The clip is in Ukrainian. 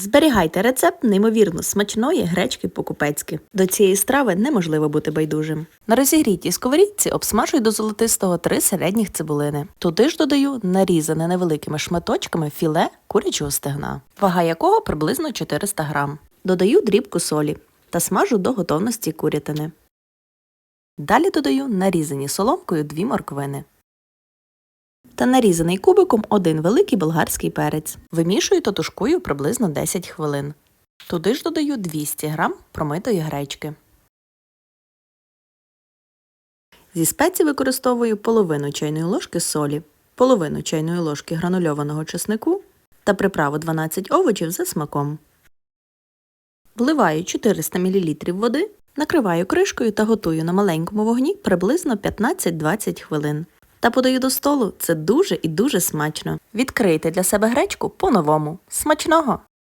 Зберігайте рецепт неймовірно смачної гречки по-купецьки. До цієї страви неможливо бути байдужим. На розігрітій сковорідці обсмажую до золотистого три середніх цибулини. Туди ж додаю нарізане невеликими шматочками філе курячого стегна, вага якого приблизно 400 грам. Додаю дрібку солі та смажу до готовності курятини. Далі додаю нарізані соломкою дві морквини та нарізаний кубиком один великий болгарський перець. Вимішую та тушкую приблизно 10 хвилин. Туди ж додаю 200 г промитої гречки. Зі спецій використовую половину чайної ложки солі, половину чайної ложки гранульованого чеснику та приправу 12 овочів за смаком. Вливаю 400 мл води, накриваю кришкою та готую на маленькому вогні приблизно 15-20 хвилин. Та подаю до столу це дуже і дуже смачно. Відкрийте для себе гречку по-новому. Смачного!